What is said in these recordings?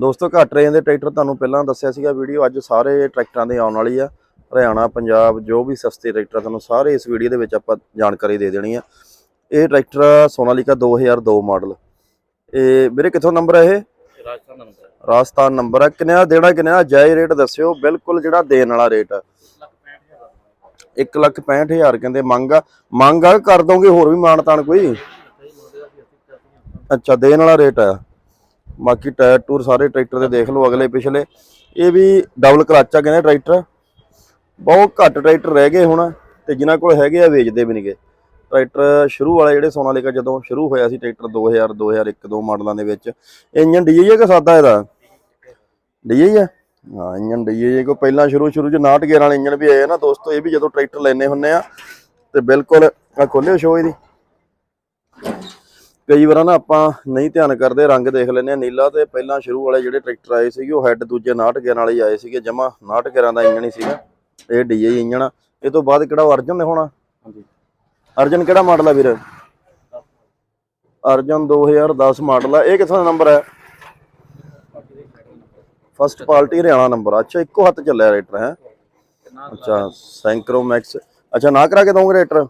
ਦੋਸਤੋ ਘੱਟ ਰੇਂਜ ਦੇ ਟਰੈਕਟਰ ਤੁਹਾਨੂੰ ਪਹਿਲਾਂ ਦੱਸਿਆ ਸੀਗਾ ਵੀਡੀਓ ਅੱਜ ਸਾਰੇ ਟਰੈਕਟਰਾਂ ਦੇ ਆਉਣ ਵਾਲੀ ਆ। ਹਰਿਆਣਾ ਪੰਜਾਬ ਜੋ ਵੀ ਸਸਤੇ ਟਰੈਕਟਰ ਤੁਹਾਨੂੰ ਸਾਰੇ ਇਸ ਵੀਡੀਓ ਦੇ ਵਿੱਚ ਆਪਾਂ ਜਾਣਕਾਰੀ ਦੇ ਦੇਣੀ ਆ। ਇਹ ਟਰੈਕਟਰ ਸੋਨਾਲੀਕਾ 2002 ਮਾਡਲ। ਇਹ ਵੀਰੇ ਕਿੱਥੋਂ ਨੰਬਰ ਹੈ ਇਹ? ਰਾਜਸਥਾਨ ਨੰਬਰ। ਹੈ ਰਾਜਸਥਾਨ ਨੰਬਰ ਹੈ ਕਿੰਨਾ ਦੇਣਾ ਕਿੰਨਾ ਜਾਇਜ਼ ਰੇਟ ਦੱਸਿਓ। ਬਿਲਕੁਲ ਜਿਹੜਾ ਦੇਣ ਵਾਲਾ ਰੇਟ ਆ। 1 ਲੱਖ 65000 ਕਹਿੰਦੇ ਮੰਗ ਆ। ਮੰਗ ਆ ਕਰ ਦੋਗੇ ਹੋਰ ਵੀ ਮਾਨ ਤਾਨ ਕੋਈ ਅੱਛਾ ਦੇਣ ਵਾਲਾ ਰੇਟ ਆ। ਬਾਕੀ ਟਾਇਰ ਟੂਰ ਸਾਰੇ ਟਰੈਕਟਰ ਦੇ ਦੇਖ ਲਓ ਅਗਲੇ ਪਿਛਲੇ। ਇਹ ਵੀ ਡਬਲ ਕਲਚ ਕਹਿੰਦੇ ਟਰੈਕਟਰ। ਬਹੁਤ ਘੱਟ ਟਰੈਕਟਰ ਰਹਿ ਗਏ ਹੁਣ ਤੇ ਜਿਨ੍ਹਾਂ ਕੋਲ ਹੈਗੇ ਆ ਵੇਚਦੇ ਵੀ ਨਹੀਂਗੇ ਟਰੈਕਟਰ ਸ਼ੁਰੂ ਵਾਲੇ ਜਿਹੜੇ ਸੋਨਾਲੀਕਾ ਜਦੋਂ ਸ਼ੁਰੂ ਹੋਇਆ ਸੀ ਟਰੈਕਟਰ 2000 2001 ਦੋ ਮਾਡਲਾਂ ਦੇ ਵਿੱਚ। ਇੰਜਨ ਡੀਏ ਹੈ ਕਿ ਸਾਦਾ ਇਹਦਾ? ਡੀਏ ਆ? ਹਾਂ ਇੰਜਨ ਡੀਆਈ ਕੋ ਪਹਿਲਾਂ ਸ਼ੁਰੂ ਸ਼ੁਰੂ ਚ 69 ਗੇਅਰ ਵਾਲੇ ਇੰਜਨ ਵੀ ਆਏ ਆ ਨਾ ਦੋਸਤੋ, ਇਹ ਵੀ ਜਦੋਂ ਟਰੈਕਟਰ ਲੈਨੇ ਹੁੰਨੇ ਆ ਤੇ ਬਿਲਕੁਲ ਆ ਖੋਲਿਓ ਸ਼ੋ ਇਹਦੀ। ਕਈ ਵਾਰ ਨਾ ਆਪਾਂ ਨਹੀਂ ਧਿਆਨ ਕਰਦੇ ਰੰਗ ਦੇਖ ਲੈਨੇ ਆ ਨੀਲਾ ਤੇ ਪਹਿਲਾਂ ਸ਼ੁਰੂ ਵਾਲੇ ਜਿਹੜੇ ਟਰੈਕਟਰ ਆਏ ਸੀਗੇ ਉਹ ਹੈੱਡ ਦੂਜੇ 69 ਗੇਅਰ ਵਾਲੇ ਹੀ ਆਏ ਸੀਗੇ ਜਮਾ 69 ਗੇਅਰਾਂ ਦਾ ਇੰਜਨ ਹੀ ਸੀਗਾ ਇਹ ਇੰਜਨ ਆ। ਇਹ ਤੋਂ ਬਾਅਦ ਕਿਹੜਾ ਅਰਜਨ ਦੇ ਹੋਣਾ? ਹਾਂਜੀ। ਅਰਜਨ ਕਿਹੜਾ ਮਾਡਲ ਆ ਵੀਰ? ਅਰਜਨ 2010 ਮਾਡਲ ਆ ਇਹ ਕਿੱਥੋਂ ਦਾ ਨੰਬਰ ਹੈ ਫਸਟ ਪਾਰਟੀ ਹਰਿਆਣਾ ਨੰਬਰ ਅੱਛਾ ਇੱਕੋ ਹੱਥ ਚੱਲਿਆ ਰੇਟਰ ਹੈ? ਅੱਛਾ ਸੈਂਕਰੋ ਮੈਕਸ ਅੱਛਾ ਨਾ ਕਰਾ ਕੇ ਦੋਗੇ ਰੇਟਰ? ਨਾ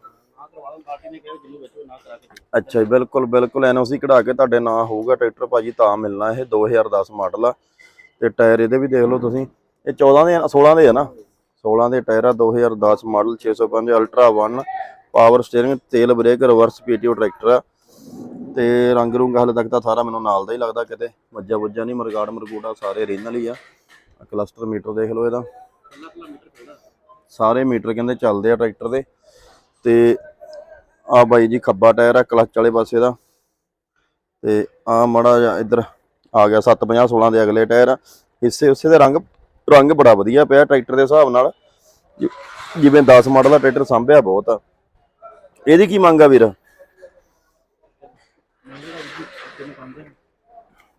ਪਾਰਟੀ ਨੇ ਕਿਹਾ ਵੀ ਬੱਚੋ ਨਾ ਕਰਾ ਕੇ ਅੱਛਾ ਜੀ, ਬਿਲਕੁਲ ਬਿਲਕੁਲ। ਐਨਓਸੀ ਕਢਾ ਕੇ ਤੁਹਾਡੇ ਨਾਂ ਹੋਊਗਾ ਟਰੈਕਟਰ ਭਾਜੀ, ਤਾਂ ਮਿਲਣਾ ਇਹ 2010 ਮਾਡਲ ਆ। ਤੇ ਟਾਇਰ ਇਹਦੇ ਵੀ ਦੇਖ ਲਓ ਤੁਸੀਂ। ਇਹ 14 ਦੇ ਆ 16 ਦੇ ਆ ਨਾ? 16 ਦੇ ਟਾਇਰ ਆ 2010 ਮਾਡਲ 605 ਅਲਟਰਾ 1 ਪਾਵਰ ਸਟੀਅਰਿੰਗ, ਤੇਲ ਬ੍ਰੇਕ, ਰਿਵਰਸ ਪੀਟੀਓ ਟਰੈਕਟਰ ਆ। ਤੇ ਰੰਗ ਰੂੰਗ ਹਾਲੇ ਤੱਕ ਤਾਂ ਸਾਰਾ ਮੈਨੂੰ ਨਾਲ ਦਾ ਹੀ ਲੱਗਦਾ ਕਿਤੇ। ਵੱਜਾ ਵੱਜਾ ਨਹੀਂ, ਮਰਗਾੜ ਮਰਗੂੜਾ ਸਾਰੇ ਰੀਨਲ ਹੀ ਆ। ਕਲਸਟਰ ਮੀਟਰ ਦੇਖ ਲਓ ਇਹਦਾ। ਸਾਰੇ ਮੀਟਰ ਕਹਿੰਦੇ ਚੱਲਦੇ ਆ ਟਰੈਕਟਰ ਦੇ। ਤੇ ਆ ਬਾਈ ਜੀ ਖੱਬਾ ਟਾਇਰ ਆ ਕਲਚ ਵਾਲੇ ਪਾਸੇ ਦਾ। ਤੇ ਆ ਮੜਾ ਜਿਹਾ ਇੱਧਰ ਆ ਗਿਆ 750 16 ਦੇ ਅਗਲੇ ਟਾਇਰ ਆ। ਉਸੇ ਦੇ ਰੰਗ ਰੰਗ ਬੜਾ ਵਧੀਆ ਪਿਆ ਟਰੈਕਟਰ ਦੇ ਹਿਸਾਬ ਨਾਲ। ਜਿਵੇਂ 10 ਮਾਡਲ ਦਾ ਟਰੈਕਟਰ ਸਾਂਭਿਆ ਬਹੁਤ ਆ। ਇਹਦੀ ਕੀ ਮੰਗ ਆ ਵੀਰ?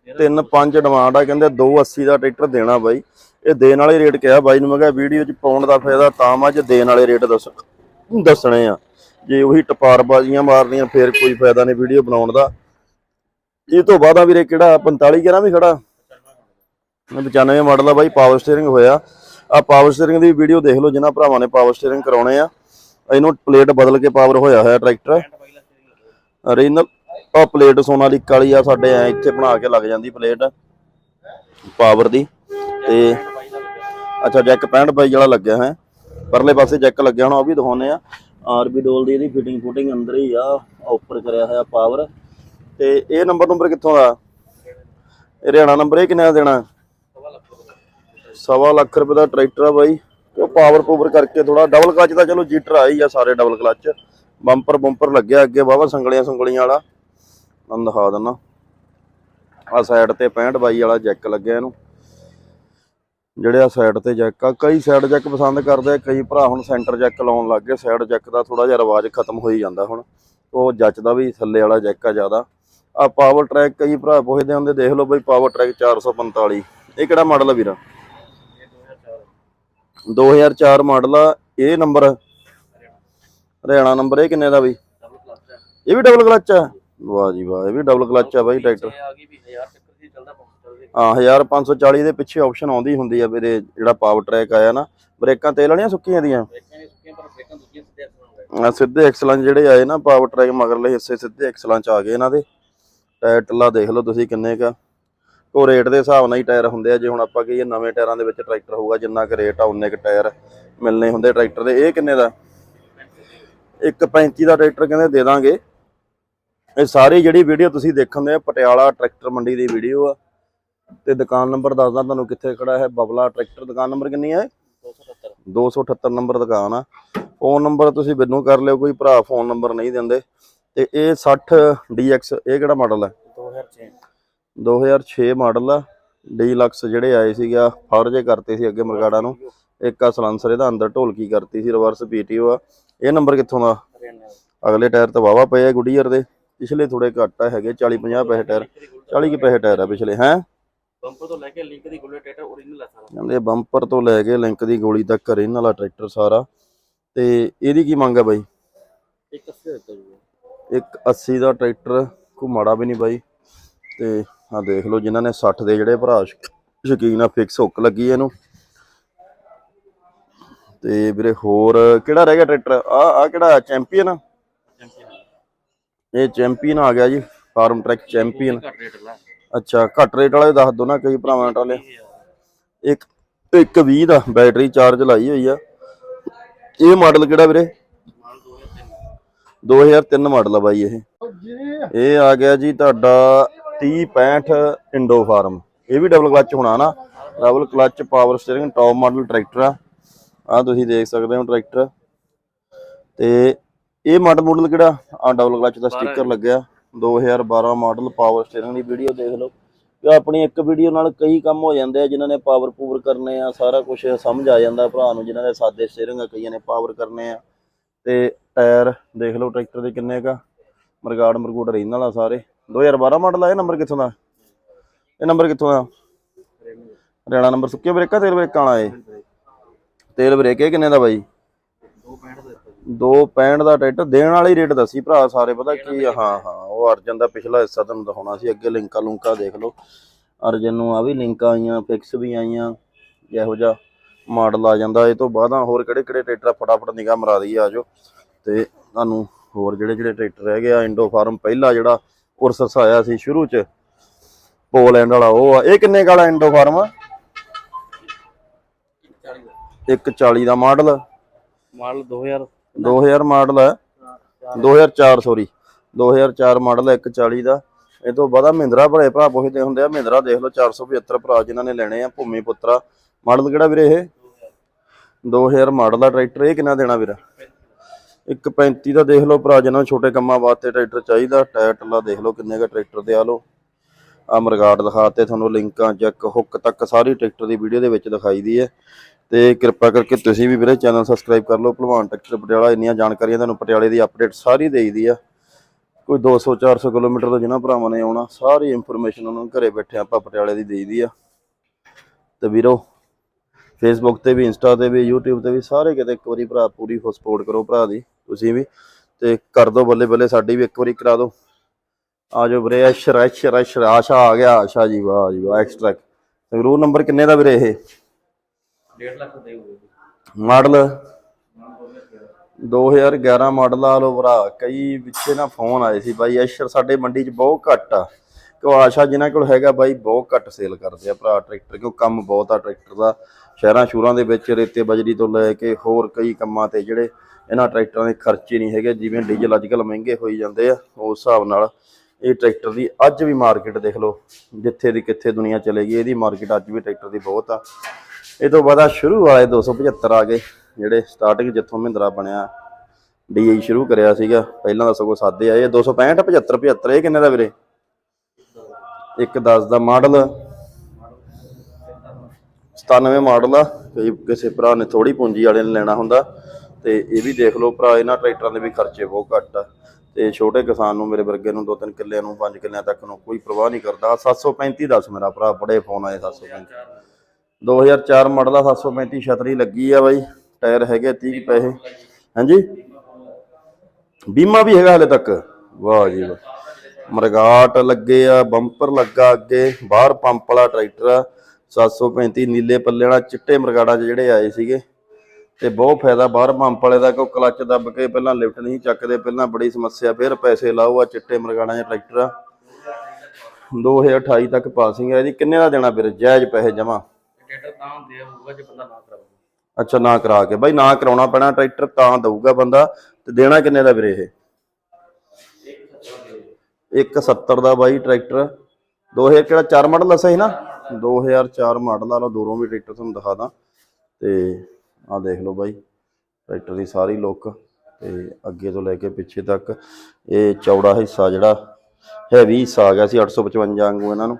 ਤਿੰਨ ਪੰਜ ਡਿਮਾਂਡ ਆ, ਕਹਿੰਦੇ 280 ਦਾ ਟਰੈਕਟਰ ਦੇਣਾ ਬਾਈ। ਇਹ ਦੇਣ ਵਾਲੇ ਰੇਟ ਕਿਹਾ ਬਾਈ ਨੂੰ, ਮੈਂ ਕਿਹਾ ਵੀਡੀਓ 'ਚ ਪਾਉਣ ਦਾ ਫਾਇਦਾ ਤਾਂ ਮਾ ਜੇ ਦੇਣ ਵਾਲੇ ਰੇਟ ਦੱਸ, ਦੱਸਣੇ ਆ। ਜੇ ਉਹੀ ਟਪਾਰਬਾਜ਼ੀਆਂ ਮਾਰਨੀਆਂ, ਫੇਰ ਕੋਈ ਫਾਇਦਾ ਨਹੀਂ ਵੀਡੀਓ ਬਣਾਉਣ ਦਾ। ਇਹ ਤੋਂ ਬਾਅਦ ਆ ਵੀਰੇ ਕਿਹੜਾ 45 ਗਿਆਰਾਂ ਵੀ ਖੜਾ? 95 ਮਾਡਲ ਆ ਬਾਈ ਪਾਵਰ ਸਟੀਅਰਿੰਗ ਹੋਇਆ। ਆ ਪਾਵਰ ਸਟੀਅਰਿੰਗ ਦੀ ਵੀਡੀਓ ਦੇਖ ਲਓ, ਜਿਨ੍ਹਾਂ ਭਰਾਵਾਂ ਨੇ ਪਾਵਰ ਸਟੀਅਰਿੰਗ ਕਰਾਉਣੇ ਆ। ਇਹਨੂੰ ਪਲੇਟ ਬਦਲ ਕੇ ਪਾਵਰ ਹੋਇਆ ਹੋਇਆ ਟਰੈਕਟਰ ਰੀਨਲ ਆ ਪਲੇਟ ਸੋਨਾਲੀਕਾ ਵਾਲੀ ਆ, ਸਾਡੇ ਐ ਇੱਥੇ ਬਣਾ ਕੇ ਲੱਗ ਜਾਂਦੀ ਪਲੇਟ ਪਾਵਰ ਦੀ। ਤੇ ਅੱਛਾ ਜੈਕ 65 ਬਾਈ ਵਾਲਾ ਲੱਗਿਆ ਹੈ। ਪਰਲੇ ਪਾਸੇ ਜੈਕ ਲੱਗਿਆ ਹੋਣਾ, ਉਹ ਵੀ ਦਿਖਾਉਨੇ ਆ। ਆਰਬੀ ਡੋਲ ਦੀ ਇਹਦੀ ਫਿਟਿੰਗ ਫੁਟਿੰਗ ਅੰਦਰ ਹੀ ਆ ਉੱਪਰ ਕਰਿਆ ਹੋਇਆ ਪਾਵਰ ਤੇ ਇਹ ਨੰਬਰ ਨੰਬਰ ਕਿੱਥੋਂ ਦਾ ਹਰਿਆਣਾ ਨੰਬਰ ਇਹ ਕਿੰਨਾ ਦਾ ਦੇਣਾ? ਸਵਾ ਲੱਖ ਰੁਪਏ ਦਾ ਟਰੈਕਟਰ ਆ ਬਾਈ। ਤੇ ਉਹ ਪਾਵਰ ਪੂਵਰ ਕਰਕੇ ਥੋੜਾ ਡਬਲ ਕਲਚ ਦਾ ਚਲੋ ਜੀਟਰ ਆਈ ਆ ਸਾਰੇ ਡਬਲ ਕਲਚ ਬੰਪਰ ਬੰਪਰ ਲੱਗਿਆ ਅੱਗੇ ਵਾਵਾ ਸੰਗਲੀਆਂ ਸੰਗਲੀਆਂ ਵਾਲਾ। ਤੁਹਾਨੂੰ ਦਿਖਾ ਦਿੰਨਾ। ਆ ਸਾਈਡ ਤੇ 65 ਬਾਈ ਵਾਲਾ ਜੈਕ ਲੱਗਿਆ ਇਹਨੂੰ। ਜਿਹੜੇ ਆ ਸਾਈਡ ਤੇ ਜੈਕ ਆ, ਕਈ ਸਾਈਡ ਜੈਕ ਪਸੰਦ ਕਰਦੇ ਆ, ਕਈ ਭਰਾ ਹੁਣ ਸੈਂਟਰ ਜੈਕ ਲਾਉਣ ਲੱਗ ਗਏ ਸਾਈਡ ਜੈਕ ਦਾ ਥੋੜਾ ਜਿਹਾ ਰਿਵਾਜ ਖਤਮ ਹੋਈ ਜਾਂਦਾ ਹੁਣ। ਉਹ ਜੱਚਦਾ ਵੀ ਥੱਲੇ ਵਾਲਾ ਜੈਕ ਆ ਜ਼ਿਆਦਾ। ਆ ਪਾਵਰ ਟਰੈਕ ਕਈ ਭਰਾ ਪੁੱਛਦੇ ਹੁੰਦੇ, ਦੇਖ ਲਓ ਬਈ ਪਾਵਰ ਟਰੈਕ 445 ਇਹ ਕਿਹੜਾ ਮਾਡਲ ਆ ਵੀਰ? 2004 ਮਾਡਲ ਆ, ਇਹ ਨੰਬਰ ਹਰਿਆਣਾ ਨੰਬਰ ਇਹ ਕਿੰਨੇ ਦਾ ਬਈ? ਇਹ ਵੀ ਡਬਲ ਕਲਚ ਆ? ਵਾਹ ਜੀ ਵਾਹ, ਇਹ ਵੀ ਡਬਲ ਕਲਚ ਆ ਬਾਈ ਟਰੈਕਟਰ ਹਾਂ 1540 ਦੇ ਪਿੱਛੇ ਆਪਸ਼ਨ ਆਉਂਦੀ ਹੁੰਦੀ ਆ ਵੀਰੇ ਜਿਹੜਾ ਪਾਵਰ ਟਰੈਕ ਆਇਆ ਨਾ ਬ੍ਰੇਕਾਂ ਤੇਲ ਵਾਲੀਆਂ ਸੁੱਕੀਆਂ ਦੀਆਂ। ਸਿੱਧੇ ਐਕਸਲਾਂ ਜਿਹੜੇ ਆਏ ਨਾ ਪਾਵਰ ਟਰੈਕ ਮਗਰਲੇ ਹਿੱਸੇ ਸਿੱਧੇ ਐਕਸਲਾਂ ਚ ਆ ਗਏ ਇਹਨਾਂ ਦੇ। ਟਾਇਰ ਟੱਲਾ ਦੇਖ ਲਓ ਤੁਸੀਂ ਕਿੰਨੇ ਕਾ ਉਹ ਰੇਟ ਦੇ ਹਿਸਾਬ ਨਾਲ ਹੀ ਟਾਇਰ ਹੁੰਦੇ ਆ ਜੇ ਹੁਣ ਆਪਾਂ ਕਹੀਏ ਨਵੇਂ ਟਾਇਰਾਂ ਦੇ ਵਿੱਚ ਟਰੈਕਟਰ ਹੋਊਗਾ ਜਿੰਨਾ ਕੁ ਰੇਟ ਆ ਉਨੇ ਕੁ ਟਾਇਰ ਮਿਲਨੇ ਹੁੰਦੇ ਟਰੈਕਟਰ ਦੇ। ਇਹ ਕਿੰਨੇ ਦਾ? 135 ਦਾ ਟਰੈਕਟਰ ਕਹਿੰਦੇ ਦੇ ਦਾਂਗੇ। ਇਹ ਸਾਰੀ ਜਿਹੜੀ ਵੀਡੀਓ ਤੁਸੀਂ ਦੇਖਣ ਦੇ ਆ ਪਟਿਆਲਾ ਟਰੈਕਟਰ ਮੰਡੀ ਦੀ ਵੀਡੀਓ ਆ। ਤੇ ਦੁਕਾਨ ਨੰਬਰ ਦੱਸਦਾ ਤੁਹਾਨੂੰ ਕਿੱਥੇ ਖੜਾ ਹੈ। ਬਬਲਾ ਟਰੈਕਟਰ ਦੁਕਾਨ ਨੰਬਰ ਕਿੰਨੀ ਹੈ? 270 278 ਨੰਬਰ ਦੁਕਾਨ ਆ। ਫੋਨ ਨੰਬਰ ਤੁਸੀਂ ਮੈਨੂੰ ਕਰ ਲਿਓ ਕੋਈ ਭਰਾ ਫੋਨ ਨੰਬਰ ਨਹੀਂ ਦਿੰਦੇ। ਤੇ ਇਹ 60 DX ਇਹ ਕਿਹੜਾ ਮਾਡਲ ਹੈ? 2006 2006 ਮਾਡਲ ਆ। ਡੀਲਕਸ ਜਿਹੜੇ ਆਏ ਸੀਗਾ ਫੌਰਜੇ ਕਰਤੇ ਸੀ ਅੱਗੇ ਮਰਗਾੜਾ ਨੂੰ। ਇੱਕ ਆ ਸਲੈਂਸਰ ਇਹਦਾ ਅੰਦਰ ਢੋਲਕੀ ਕਰਤੀ ਸੀ ਰਿਵਰਸ ਪੀਟੀਓ ਆ। ਇਹ ਨੰਬਰ ਕਿੱਥੋਂ ਦਾ? ਅਗਲੇ ਟਾਇਰ ਤਾਂ ਵਾਵਾ ਪਏ ਆ ਗੁੱਡੀਅਰ ਦੇ। ਪਿਛਲੇ ਥੋੜੇ ਘੱਟ ਆ ਹੈਗੇ 40 50 ਪੈਸੇ ਟਾਇਰ। 40 ਕਿ ਪੈਸੇ ਟਾਇਰ ਆ ਪਿਛਲੇ ਹੈ? ਬੰਪਰ ਤੋਂ ਲੈ ਕੇ ਲਿੰਕ ਦੀ ਗੁੱਲੇ ਟੇਟਾ ਓਰੀਜਨਲ ਹੈ ਸਾਰਾ ਕਹਿੰਦੇ ਬੰਪਰ ਤੋਂ ਲੈ ਕੇ ਲਿੰਕ ਦੀ ਗੋਲੀ ਤੱਕ ਇਹਨਾਂ ਵਾਲਾ ਟਰੈਕਟਰ ਸਾਰਾ। ਤੇ ਇਹਦੀ ਕੀ ਮੰਗ ਆ ਬਾਈ? ਇੱਕ 80 ਦਿੱਤਾ ਜੀ। ਇੱਕ 80 ਦਾ ਟਰੈਕਟਰ ਕੋਈ ਮਾੜਾ ਵੀ ਨਹੀਂ ਬਾਈ। ਤੇ ਆ ਦੇਖ ਲਓ ਜਿਨ੍ਹਾਂ ਨੇ 60 ਦੇ ਜਿਹੜੇ ਭਰਾ ਸ਼ੌਕੀਨ ਆ ਫਿਕਸ ਹੁੱਕ ਲੱਗੀ ਇਹਨੂੰ। ਤੇ ਵੀਰੇ ਹੋਰ ਕਿਹੜਾ ਰਹਿ ਗਿਆ ਟਰੈਕਟਰ? ਆ ਆ ਕਿਹੜਾ ਚੈਂਪੀਅਨ ਚੈਂਪੀਅਨ। ਇਹ ਚੈਂਪੀਅਨ ਆ ਗਿਆ ਜੀ ਫਾਰਮ ਟਰੈਕ ਚੈਂਪੀਅਨ। ਅੱਛਾ ਘੱਟ ਰੇਟ ਵਾਲੇ ਦੱਸ ਦੋ ਨਾ ਕਈ ਭਰਾਵਾਂ ਟਾਲੇ ਇੱਕ ਇੱਕ 20 ਦਾ ਬੈਟਰੀ ਚਾਰਜ ਲਾਈ ਹੋਈ ਆ। ਇਹ ਮਾਡਲ ਕਿਹੜਾ ਵੀਰੇ? ਮਾਲ 2003 2003 ਮਾਡਲ ਆ ਬਾਈ ਇਹ। ਇਹ ਆ ਗਿਆ ਜੀ ਤੁਹਾਡਾ 3065 ਇੰਡੋ ਫਾਰਮ ਇਹ ਵੀ ਡਬਲ ਕਲਚ ਹੋਣਾ ਨਾ। Double clutch power steering top model tractor ਆ। ਆ ਤੁਸੀਂ ਦੇਖ ਸਕਦੇ ਹੋ ਟਰੈਕਟਰ ਤੇ ਇਹ ਮਾਡਲ ਮਾਡਲ ਕਿਹੜਾ? ਆ ਡਬਲ ਕਲਚ ਦਾ ਸਟicker ਲੱਗਿਆ। 2012 ਮਾਡਲ ਪਾਵਰ ਸਟੀਅਰਿੰਗ ਦੀ ਵੀਡੀਓ ਦੇਖ ਲਓ। ਤੇ ਆਪਣੀ ਇੱਕ ਵੀਡੀਓ ਨਾਲ ਕਈ ਕੰਮ ਹੋ ਜਾਂਦੇ ਆ, ਜਿਨ੍ਹਾਂ ਨੇ ਪਾਵਰ ਪੂਵਰ ਕਰਨੇ ਆ, ਸਾਰਾ ਕੁਝ ਸਮਝ ਆ ਜਾਂਦਾ ਭਰਾ ਨੂੰ, ਜਿਨ੍ਹਾਂ ਦੇ ਸਾਦੇ ਸਟੀਅਰਿੰਗ ਆ, ਕਈਆਂ ਨੇ ਪਾਵਰ ਕਰਨੇ ਆ। ਤੇ ਟਾਇਰ ਦੇਖ ਲਓ ਟਰੈਕਟਰ ਦੇ ਕਿੰਨੇ ਕਾ ਮਰਗਾੜ ਮਰਗੂੜ ਰਹਿਣ ਆ ਸਾਰੇ। 2012 ਮਾਡਲ ਆ, ਇਹ ਨੰਬਰ ਕਿੱਥੋਂ ਦਾ? ਇਹ ਨੰਬਰ ਕਿੱਥੋਂ ਦਾ? ਹਰਿਆਣਾ ਨੰਬਰ ਸੁੱਕੇ ਬ੍ਰੇਕਾਂ, ਤੇਲ ਬ੍ਰੇਕਾਂ ਵਾਲਾ ਏ ਤੇਲ ਬ੍ਰੇਕ ਇਹ ਕਿੰਨੇ ਦਾ ਬਾਈ? 265 ਦਾ ਦਿੱਤਾ 265 ਦਾ ਟਰੈਕਟਰ ਦੇਣ ਵਾਲੀ ਰੇਟ ਦੱਸੀ ਭਰਾ ਸਾਰੇ ਪਤਾ ਕੀ? ਹਾਂ ਹਾਂ ਉਹ ਅਰਜਨ ਦਾ ਪਿਛਲਾ ਹਿੱਸਾ ਤੁਹਾਨੂੰ ਦਿਖਾਉਣਾ ਸੀ ਅੱਗੇ ਲਿੰਕਾਂ ਲੁੰਕਾਂ ਦੇਖ ਲਓ। ਅਰਜਨ ਨੂੰ ਆ ਵੀ ਲਿੰਕਾਂ ਆਈਆਂ ਫਿਕਸ ਵੀ ਆਈਆਂ ਜਿਹੋ ਜਿਹਾ ਮਾਡਲ ਆ ਜਾਂਦਾ। ਇਹ ਤੋਂ ਬਾਅਦਾਂ ਹੋਰ ਕਿਹੜੇ ਕਿਹੜੇ ਟਰੈਕਟਰ ਫਟਾਫਟ ਨਿਗਾਹ ਮਰਾ ਦਈਏ ਆਜੋ ਤੇ ਤੁਹਾਨੂੰ ਹੋਰ ਜਿਹੜੇ ਜਿਹੜੇ ਟਰੈਕਟਰ ਰਹਿ ਗਏ ਆ ਇੰਡੋ ਫਾਰਮ ਪਹਿਲਾ ਜਿਹੜਾ ਉਰਸਸ ਆਇਆ ਸੀ ਸ਼ੁਰੂ ਚ ਪੋਲੈਂਡ ਵਾਲਾ ਉਹ ਆ। ਇਹ ਕਿੰਨੇ ਕਾਲਾ ਇੰਡੋ ਫਾਰਮ? ਆ 40 ਦਾ। 140 ਦਾ ਮਾਡਲ। ਮਾਲ 2000 2000 ਮਾਡਲ ਹੈ 2004 ਸੌਰੀ 2004 ਮਾਡਲ ਹੈ 140 ਦਾ। ਇਹ ਤੋਂ ਬਾਅਦ ਮਹਿੰਦਰਾ ਭਰੇ ਭਰਾ ਪੁੱਛਦੇ ਹੁੰਦੇ ਆ, ਮਹਿੰਦਰਾ ਦੇਖ ਲਓ 475 ਭਰਾ ਜਿਨ੍ਹਾਂ ਨੇ ਲੈਣੇ ਆ, ਭੂਮੀ ਪੁੱਤਰਾ ਮਾਡਲ ਕਿਹੜਾ ਵੀਰੇ ਇਹ? 2000 ਮਾਡਲ ਦਾ ਟਰੈਕਟਰ, ਇਹ ਕਿੰਨਾ ਦੇਣਾ ਵੀਰ? 135 ਦਾ ਦੇਖ ਲਓ ਭਰਾ, ਜਿਨ੍ਹਾਂ ਛੋਟੇ ਕੰਮਾਂ ਵਾਸਤੇ ਟਰੈਕਟਰ ਚਾਹੀਦਾ। ਟਾਇਰ ਟੱਲਾ ਦੇਖ ਲਓ ਕਿੰਨੇ ਦਾ ਟਰੈਕਟਰ ਤੇ ਆ ਲਓ। ਆ ਮਰਗਾਟ ਦਿਖਾਤੇ ਤੁਹਾਨੂੰ, ਲਿੰਕਾਂ, ਜੈਕ, ਹੁੱਕ ਤੱਕ ਸਾਰੀ ਟਰੈਕਟਰ ਦੀ ਵੀਡੀਓ ਦੇ ਵਿੱਚ ਦਿਖਾਈ ਦੀ ਹੈ। ਤੇ ਕਿਰਪਾ ਕਰਕੇ ਤੁਸੀਂ ਵੀ ਵੀਰੇ ਚੈਨਲ ਸਬਸਕ੍ਰਾਈਬ ਕਰ ਲਓ। ਭਲਵਾਨ ਟਰੈਕਟਰ ਪਟਿਆਲਾ, ਇੰਨੀਆਂ ਜਾਣਕਾਰੀਆਂ ਤੁਹਾਨੂੰ ਪਟਿਆਲੇ ਦੀ ਅਪਡੇਟ ਸਾਰੀ ਦੇਈਦੀ ਆ। ਕੋਈ 200 400 ਕਿਲੋਮੀਟਰ ਤੋਂ ਜਿਨ੍ਹਾਂ ਭਰਾਵਾਂ ਨੇ ਆਉਣਾ, ਸਾਰੀ ਇਨਫੋਰਮੇਸ਼ਨ ਉਹਨਾਂ ਨੂੰ ਘਰੇ ਬੈਠੇ ਆਪਾਂ ਪਟਿਆਲੇ ਦੀ ਦੇਈਦੀ ਆ। ਤੇ ਵੀਰੋ ਫੇਸਬੁੱਕ ਤੇ ਵੀ ਇੰਸਟਾ ਤੇ ਵੀ, YouTube ਤੇ ਵੀ ਸਾਰੇ ਕਿਤੇ ਇੱਕ ਵਾਰੀ ਭਰਾ ਪੂਰੀ ਸਪੋਰਟ ਕਰੋ ਭਰਾ ਦੀ, ਤੁਸੀਂ ਵੀ। ਤੇ ਕਰ ਦੋ ਬੱਲੇ ਬੱਲੇ, ਸਾਡੀ ਵੀ ਇੱਕ ਵਾਰੀ ਕਰਾ ਦਿਓ ਆ ਜਾਓ ਵੀਰੇ ਅਸ਼ਰ ਅਸ਼ਰ ਅਸ਼ਰ ਆਸ਼ਾ ਆ ਗਿਆ, ਆਸ਼ਾ ਜੀ, ਵਾਹ ਜੀ, ਵਾਹ ਐਕਸਟਰਾ ਸੰਗਰੂਰ ਨੰਬਰ ਕਿੰਨੇ ਦਾ ਵੀਰੇ ਇਹ? 1.5 ਲੱਖ ਦੇ ਹੋਵੇ ਮਾਡਲ 2011 ਮਾਡਲ ਆ ਲੋ ਭਰਾ। ਕਈ ਵਿੱਚੇ ਨਾ ਫੋਨ ਆਏ ਸੀ ਬਾਈ ਐਸ਼ਰ ਸਾਡੇ ਮੰਡੀ 'ਚ ਬਹੁਤ ਘੱਟ ਆ। ਕਿਉਂ ਆਸ਼ਾ ਜਿਨ੍ਹਾਂ ਕੋਲ ਹੈਗਾ ਬਾਈ, ਬਹੁਤ ਘੱਟ ਸੇਲ ਕਰਦੇ ਆ ਭਰਾ ਟਰੈਕਟਰ, ਕਿਉਂ ਕੰਮ ਬਹੁਤ ਆ ਟਰੈਕਟਰ ਦਾ। ਸ਼ਹਿਰਾਂ ਸ਼ੂਰਾਂ ਦੇ ਵਿੱਚ ਰੇਤੇ ਬਜਰੀ ਤੋਂ ਲੈ ਕੇ ਹੋਰ ਕਈ ਕੰਮਾਂ ਤੇ ਜਿਹੜੇ ਇਹਨਾਂ ਟਰੈਕਟਰਾਂ ਦੇ ਖਰਚੇ ਨਹੀਂ ਹੈਗੇ, ਜਿਵੇਂ ਡੀਜ਼ਲ ਅੱਜਕੱਲ ਮਹਿੰਗੇ ਹੋਈ ਜਾਂਦੇ ਆ, ਉਸ ਹਿਸਾਬ ਨਾਲ ਇਹ ਟਰੈਕਟਰ ਦੀ ਅੱਜ ਵੀ ਮਾਰਕੀਟ ਦੇਖ ਲਓ, ਜਿੱਥੇ ਦੀ ਕਿੱਥੇ ਦੁਨੀਆ ਚਲੇਗੀ ਇਹਦੀ ਮਾਰਕੀਟ ਅੱਜ ਵੀ ਟਰੈਕਟਰ ਦੀ ਬਹੁਤ ਆ। ਇਹ ਤੋਂ ਬਾਅਦ ਆ ਸ਼ੁਰੂ ਵਾਲੇ 275 ਆ ਗਏ, ਜਿਹੜੇ ਸਟਾਰਟਿੰਗ ਜਿੱਥੋਂ ਮਹਿੰਦਰਾ ਬਣਿਆ ਡੀਆਈ ਸ਼ੁਰੂ ਕਰਿਆ ਸੀਗਾ, ਪਹਿਲਾਂ ਤਾਂ ਸਗੋਂ ਸਾਦੇ ਆਏ 265 75 75 ਇਹ ਕਿੰਨੇ ਦਾ ਵੀਰੇ? ਇੱਕ 10 ਦਾ ਮਾਡਲ 97 ਮਾਡਲ ਆ, ਕਈ ਕਿਸੇ ਭਰਾ ਨੇ ਥੋੜੀ ਪੂੰਜੀ ਵਾਲੇ ਨੇ ਲੈਣਾ ਹੁੰਦਾ, ਤੇ ਇਹ ਵੀ ਦੇਖ ਲਓ ਭਰਾ, ਇਹਨਾਂ ਟਰੈਕਟਰਾਂ ਦੇ ਵੀ ਖਰਚੇ ਬਹੁਤ ਘੱਟ ਆ, ਤੇ ਛੋਟੇ ਕਿਸਾਨ ਨੂੰ ਮੇਰੇ ਵਰਗੇ ਨੂੰ ਦੋ ਤਿੰਨ ਕਿੱਲਿਆਂ ਨੂੰ, ਪੰਜ ਕਿੱਲਿਆਂ ਤੱਕ ਨੂੰ ਕੋਈ ਪਰਵਾਹ ਨਹੀਂ ਕਰਦਾ 735 ਦੱਸ ਮੇਰਾ ਭਰਾ, ਬੜੇ ਫੋਨ ਆਏ 735 2004 ਮਾਡਲ ਆ 735 ਛਤਰੀ ਲੱਗੀ ਆ ਬਾਈ, ਟਾਇਰ ਹੈਗੇ 30 ਪੈਸੇ। ਹਾਂਜੀ? ਬੀਮਾ ਵੀ ਹੈਗਾ ਹਲੇ ਤੱਕ। ਵਾਹ ਜੀ ਵਾਹ। ਮਰਗਾਟ ਲੱਗੇ ਆ, ਬੰਪਰ ਲੱਗਾ ਅੱਗੇ, ਬਾਹਰ ਪੰਪ ਵਾਲਾ ਟਰੈਕਟਰ ਆ 735 ਨੀਲੇ ਪੱਲੇ ਵਾਲਾ, ਚਿੱਟੇ ਮਰਗਾੜਾ 'ਚ ਜਿਹੜੇ ਆਏ ਸੀਗੇ। ਤੇ ਬਹੁਤ ਫਾਇਦਾ, ਬਾਹਰ ਪੰਪ ਵਾਲੇ ਦਾ ਕੋ ਕਲੱਚ ਦੱਬ ਕੇ ਪਹਿਲਾਂ ਲਿਫਟ ਨਹੀਂ ਚੱਕਦੇ, ਪਹਿਲਾਂ ਬੜੀ ਸਮੱਸਿਆ, ਫਿਰ ਪੈਸੇ ਲਾਓ ਆ ਚਿੱਟੇ ਮਰਗਾੜਾ 'ਚ ਟਰੈਕਟਰ ਆ। 2028 ਤੱਕ ਪਾਸਿੰਗ ਹੈ ਇਹਦੀ ਕਿੰਨੇ ਦਾ ਦੇਣਾ ਫਿਰ ਜਾਇਜ਼ ਪੈਸੇ ਜਮਾ ਟਰੈਕਟਰ ਤਾਂ ਦੇ ਹੋਊਗਾ ਜੇ ਬੰਦਾ ਨਾ ਕਰਾਵੇ। ਅੱਛਾ, ਨਾ ਕਰਾ ਕੇ। ਬਾਈ, ਨਾ ਕਰਾਉਣਾ ਪੈਣਾ, ਟਰੈਕਟਰ ਤਾਂ ਦਊਗਾ ਬੰਦਾ। ਤੇ ਦੇਣਾ ਕਿੰਨੇ ਦਾ ਵੀਰੇ ਇਹ? 170 ਦਾ ਬਾਈ ਟਰੈਕਟਰ। 2000 ਕਿਹੜਾ 4 ਮਾਡਲ ਦੱਸਿਆ ਸੀ ਨਾ? 2004 ਮਾਡਲ ਆ ਦੂਰੋਂ ਵੀ ਟਰੈਕਟਰ ਤੁਹਾਨੂੰ ਦਿਖਾ ਦਾਂ। ਤੇ ਆਹ ਦੇਖ ਲਓ ਬਾਈ, ਟਰੈਕਟਰ ਦੀ ਸਾਰੀ ਲੁੱਕ। ਤੇ ਅੱਗੇ ਤੋਂ ਲੈ ਕੇ ਪਿੱਛੇ ਤੱਕ ਇਹ ਚੌੜਾ ਹਿੱਸਾ ਜਿਹੜਾ ਹੈਵੀ ਹਿੱਸਾ ਆ ਗਿਆ ਸੀ 855 ਵਾਂਗੂ ਇਹਨਾਂ ਨੂੰ।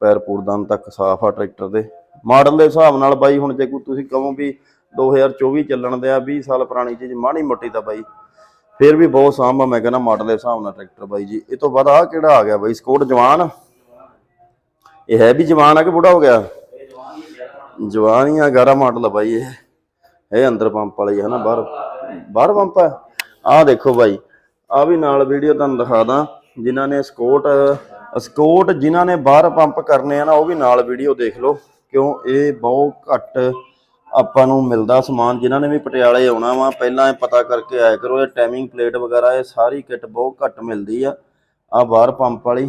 ਪੈਰ ਪੂਰਦਾਨ ਤੱਕ ਸਾਫ਼ ਆ ਟਰੈਕਟਰ ਦੇ। ਮਾਡਲ ਦੇ ਹਿਸਾਬ ਨਾਲ ਬਾਈ, ਹੁਣ ਜੇ ਕੋਈ ਤੁਸੀਂ ਕਹੋ ਵੀ 2024 ਚੱਲਣ ਦੇ ਆ 20 ਸਾਲ ਪੁਰਾਣੀ ਚੀਜ਼ ਮਾੜੀ ਮੋਟੀ ਤਾਂ ਬਾਈ। ਫਿਰ ਵੀ ਬਹੁਤ ਸਾਂਭ ਆ, ਮੈਂ ਕਹਿੰਦਾ ਮਾਡਲ ਦੇ ਹਿਸਾਬ ਨਾਲ ਟਰੈਕਟਰ ਬਾਈ ਜੀ। ਇਹ ਤੋਂ ਬਾਅਦ ਆ ਕਿਹੜਾ ਆ ਗਿਆ ਬਾਈ ਸਕੋਟ ਜਵਾਨ? ਇਹ ਹੈ ਵੀ ਜਵਾਨ ਆ ਕਿ ਬੁੜਾ ਹੋ ਗਿਆ? ਜਵਾਨ ਹੀ ਆ 11 ਮਾਡਲ ਆ ਬਾਈ ਇਹ। ਇਹ ਅੰਦਰ ਪੰਪ ਵਾਲੀ ਹੈ ਨਾ ਬਾਹਰ। ਬਾਹਰ ਪੰਪ ਆ? ਆਹ ਦੇਖੋ ਬਾਈ ਆ ਵੀ ਨਾਲ ਵੀਡੀਓ ਤੁਹਾਨੂੰ ਦਿਖਾ ਦਾਂ, ਜਿਨ੍ਹਾਂ ਨੇ ਸਕੋਟ ਸਕੋਟ ਜਿਨ੍ਹਾਂ ਨੇ ਬਾਹਰ ਪੰਪ ਕਰਨੇ ਆ ਨਾ, ਉਹ ਵੀ ਨਾਲ ਵੀਡੀਓ ਦੇਖ ਲਓ। ਕਿਉਂ ਇਹ ਬਹੁਤ ਘੱਟ ਆਪਾਂ ਨੂੰ ਮਿਲਦਾ ਸਮਾਨ, ਜਿਨ੍ਹਾਂ ਨੇ ਵੀ ਪਟਿਆਲੇ ਆਉਣਾ ਵਾ, ਪਹਿਲਾਂ ਇਹ ਪਤਾ ਕਰਕੇ ਆਇਆ ਕਰੋ, ਇਹ ਟਾਈਮਿੰਗ ਪਲੇਟ ਵਗੈਰਾ, ਇਹ ਸਾਰੀ ਕਿੱਟ ਬਹੁਤ ਘੱਟ ਮਿਲਦੀ ਆ। ਆ ਬਾਹਰ ਪੰਪ ਵਾਲੀ,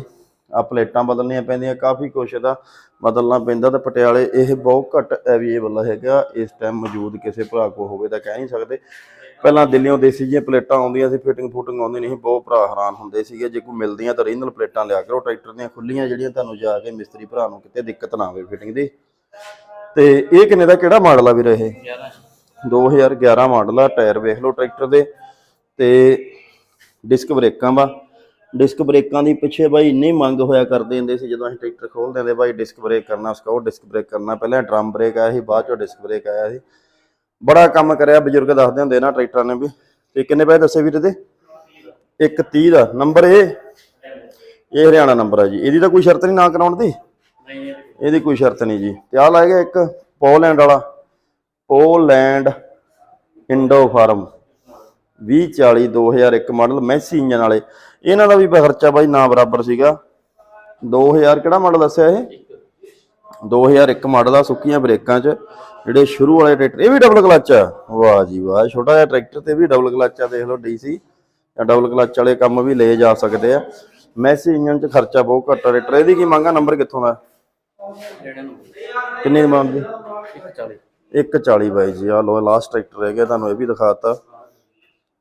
ਆ ਪਲੇਟਾਂ ਬਦਲਣੀਆਂ ਪੈਂਦੀਆਂ, ਕਾਫੀ ਕੁਛ ਦਾ ਬਦਲਣਾ ਪੈਂਦਾ ਤੇ ਪਟਿਆਲੇ ਇਹ ਬਹੁਤ ਘੱਟ ਅਵੇਲੇਬਲ ਹੈਗਾ, ਇਸ ਟਾਈਮ ਮੌਜੂਦ ਕਿਸੇ ਭਰਾ ਕੋ ਹੋਵੇ ਤਾਂ ਕਹਿ ਨਹੀਂ ਸਕਦੇ। ਪਹਿਲਾਂ ਦਿੱਲੀੋਂ ਦੇਸੀ ਜਿਹੀਆਂ ਪਲੇਟਾਂ ਆਉਂਦੀਆਂ ਸੀ ਫਿਟਿੰਗ ਫੁਟਿੰਗ ਆਉਂਦੀ ਨਹੀਂ ਸੀ, ਬਹੁਤ ਭਰਾ ਹੈਰਾਨ ਹੁੰਦੇ ਸੀਗੇ, ਜੇ ਕੋਈ ਮਿਲਦੀਆਂ ਤਾਂ ਰੀਜਨਲ ਪਲੇਟਾਂ ਲਿਆ ਕਰੋ, ਟਰੈਕਟਰ ਦੀਆਂ ਖੁੱਲੀਆਂ ਜਿਹੜੀਆਂ ਤੁਹਾਨੂੰ ਜਾ ਕੇ ਮਿਸਤਰੀ ਭਰਾ ਨੂੰ ਕਿਤੇ ਦਿੱਕਤ ਨਾ ਆਵੇ ਫਿਟਿੰਗ ਦੀ। ਤੇ ਇਹ ਕਿੰਨੇ ਦਾ ਕਿਹੜਾ ਮਾਡਲ ਆ ਵੀਰ ਇਹ? 11 2011 ਮਾਡਲ ਆ ਟਾਇਰ ਵੇਖ ਲਓ ਟਰੈਕਟਰ ਦੇ ਤੇ ਡਿਸਕ ਬ੍ਰੇਕਾਂ ਵਾ। ਡਿਸਕ ਬ੍ਰੇਕਾਂ ਦੀ ਪਿੱਛੇ ਬਾਈ ਇੰਨੀ ਮੰਗ ਹੋਇਆ ਕਰਦੇ ਹੁੰਦੇ ਸੀ ਜਦੋਂ ਅਸੀਂ ਟਰੈਕਟਰ ਖੋਲਦੇ ਹੁੰਦੇ ਬਾਈ ਡਿਸਕ ਬ੍ਰੇਕ ਕਰਨਾ ਸਕਾਉਟ ਡਿਸਕ ਬ੍ਰੇਕ ਕਰਨਾ। ਪਹਿਲਾਂ ਡਰਮ ਬ੍ਰੇਕ ਆਇਆ ਸੀ ਬਾਅਦ ਚੋਂ ਡਿਸਕ ਬ੍ਰੇਕ ਆਇਆ ਸੀ। ਬੜਾ ਕੰਮ ਕਰਿਆ ਬਜ਼ੁਰਗ ਦੱਸਦੇ ਹੁੰਦੇ ਨਾ ਟਰੈਕਟਰਾਂ ਨੇ ਵੀ। ਤੇ ਕਿੰਨੇ ਪੈਸੇ ਦੱਸੇ ਵੀਰ ਇਹਦੇ? 130 ਦਾ। ਨੰਬਰ ਇਹ? ਇਹ ਹਰਿਆਣਾ ਨੰਬਰ ਹੈ ਜੀ। ਇਹਦੀ ਤਾਂ ਕੋਈ ਸ਼ਰਤ ਨਹੀਂ ਨਾ ਕਰਾਉਣ ਦੀ? ਨਹੀਂ। ਇਹਦੀ ਕੋਈ ਸ਼ਰਤ ਨਹੀਂ ਜੀ। ਤੇ ਆ ਗਿਆ ਇੱਕ ਪੋਲੈਂਡ ਵਾਲਾ। Poland Indo farm. 2040 2001 model Massey engine ਵਾਲੇ। ਇਹਨਾਂ ਦਾ ਵੀ ਖਰਚਾ ਬਾਈ ਨਾ ਬਰਾਬਰ ਸੀਗਾ। 2000 ਕਿਹੜਾ ਮਾਡਲ ਦੱਸਿਆ ਇਹ? 2001 ਮਾਡਲ ਆ, ਸੁੱਕੀਆਂ ਬ੍ਰੇਕਾਂ 'ਚ। ਜਿਹੜੇ ਸ਼ੁਰੂ ਵਾਲੇ ਟਰੈਕਟਰ, ਇਹ ਵੀ ਡਬਲ ਕਲਚ ਆ। ਵਾਹ ਜੀ ਵਾਹ, ਛੋਟਾ ਜਿਹਾ ਟਰੈਕਟਰ ਤੇ ਵੀ ਡਬਲ ਕਲਚ ਆ, ਦੇਖ ਲਓ ਡੀਸੀ। ਜਾਂ ਡਬਲ ਕਲਚ ਵਾਲੇ ਕੰਮ ਵੀ ਲਏ ਜਾ ਸਕਦੇ ਆ। ਮੈਸੀ ਇੰਜਨ 'ਚ ਖਰਚਾ ਬਹੁਤ ਘੱਟ ਆ। ਟਰੈਕਟਰ ਇਹਦੀ ਕੀ ਮੰਗਾ ਨੰਬਰ ਕਿੱਥੋਂ ਦਾ? ਕਿੰਨੀ ਦੀ ਮੰਗਦੀ? 140 140 ਬਾਈ ਜੀ ਆ ਲੋ ਲਾਸਟ ਟਰੈਕਟਰ ਰਹਿ ਗਿਆ ਤੁਹਾਨੂੰ ਇਹ ਵੀ ਦਿਖਾਤਾ।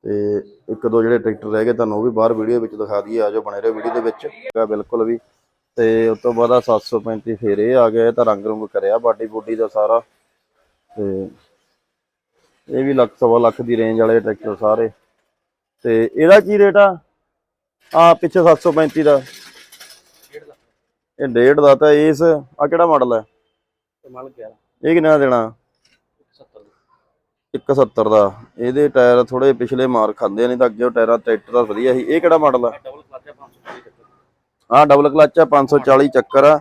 ਤੇ ਇੱਕ ਦੋ ਜਿਹੜੇ ਟਰੈਕਟਰ ਰਹਿ ਗਏ ਤੁਹਾਨੂੰ ਉਹ ਵੀ ਬਾਹਰ ਵੀਡੀਓ ਵਿੱਚ ਦਿਖਾ ਦਈਏ ਆਜੋ ਬਣੇ ਰਹੋ ਵੀਡੀਓ ਦੇ ਵਿੱਚ। ਬਿਲਕੁਲ ਵੀ। ਤੇ ਉਸ ਤੋਂ ਬਾਅਦ ਆ 735 ਫੇਰ ਇਹ ਆ ਗਿਆ ਇਹ ਤਾਂ ਰੰਗ ਰੁੰਗ ਕਰਿਆ ਬਾਡੀ ਬੂਡੀ ਦਾ ਸਾਰਾ। ਤੇ ਇਹ ਵੀ ਲੱਖ ਸਵਾ ਲੱਖ ਦੀ ਰੇਂਜ ਵਾਲੇ ਟਰੈਕਟਰ ਸਾਰੇ। ਤੇ ਇਹਦਾ ਕੀ ਰੇਟ ਆ? ਆ ਪਿੱਛੇ 735 ਦਾ। ਇਹ ਡੇਢ ਦਾ ਤਾਂ ਇਸ ਆ ਕਿਹੜਾ ਮਾਡਲ ਹੈ? ਤੇ ਮਾਲ 11 ਇਹ ਕਿੰਨਾ ਦੇਣਾ? 70 170 ਦਾ। ਇਹਦੇ ਟਾਇਰ ਥੋੜੇ ਪਿਛਲੇ ਮਾਰ ਖਾਂਦੇ ਨਹੀਂ ਤਾਂ ਅੱਗੇ ਉਹ ਟਾਇਰਾਂ ਟਰੈਕਟਰ ਦਾ ਵਧੀਆ ਸੀ। ਇਹ ਕਿਹੜਾ ਮਾਡਲ ਆ? ਡਬਲ ਕਲਚ 540 ਤੱਕ ਆਹ ਡਬਲ ਕਲਚ ਆ 540 ਚੱਕਰ ਆ।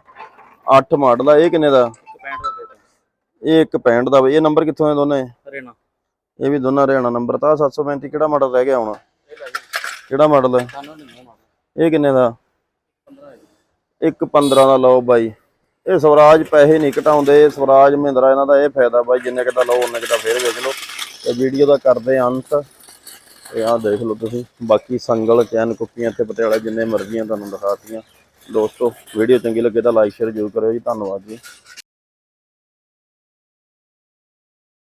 8 ਮਾਡਲ ਆ ਇਹ ਕਿੰਨੇ ਦਾ? 65 ਦਾ ਇਹ ਇੱਕ 65 ਦਾ ਇਹ ਨੰਬਰ ਕਿੱਥੋਂ ਨੇ ਦੋਨੇ? ਹਰੇਣਾ ਇਹ ਵੀ ਦੋਨਾਂ ਹਰਿਆਣਾ ਨੰਬਰ ਤਾਂ 735 ਕਿਹੜਾ ਮਾਡਲ ਰਹਿ ਗਿਆ ਹੁਣ? ਕਿਹੜਾ ਮਾਡਲ ਹੈ ਇਹ ਕਿੰਨੇ ਦਾ? 15 ਹੈ ਇੱਕ 15 ਦਾ ਲਓ ਬਾਈ। ਇਹ ਸਵਰਾਜ ਪੈਸੇ ਨਹੀਂ ਘਟਾਉਂਦੇ ਸਵਰਾਜ ਮਹਿੰਦਰਾ ਇਹਨਾਂ ਦਾ ਇਹ ਫਾਇਦਾ ਬਾਈ, ਜਿੰਨੇ ਕਿਤਾ ਲਓ ਉਹਨੇ ਕਿਤਾ ਫੇਰ ਵੇਚ ਲਓ। ਤੇ ਵੀਡੀਓ ਦਾ ਕਰਦੇ ਅੰਤ। ਤੇ ਆਹ ਦੇਖ ਲਓ ਤੁਸੀਂ, ਬਾਕੀ ਸੰਗਲ, ਚੈਨ ਕੁੱਕੀਆਂ ਇੱਥੇ ਪਟਿਆਲੇ ਜਿੰਨੇ ਮਰਜ਼ੀਆਂ ਤੁਹਾਨੂੰ ਦਿਖਾਤੀਆਂ। ਦੋਸਤੋ, ਵੀਡੀਓ ਚੰਗੀ ਲੱਗੇ ਤਾਂ ਲਾਈਕ ਸ਼ੇਅਰ ਜ਼ਰੂਰ ਕਰਿਓ ਜੀ। ਧੰਨਵਾਦ ਜੀ।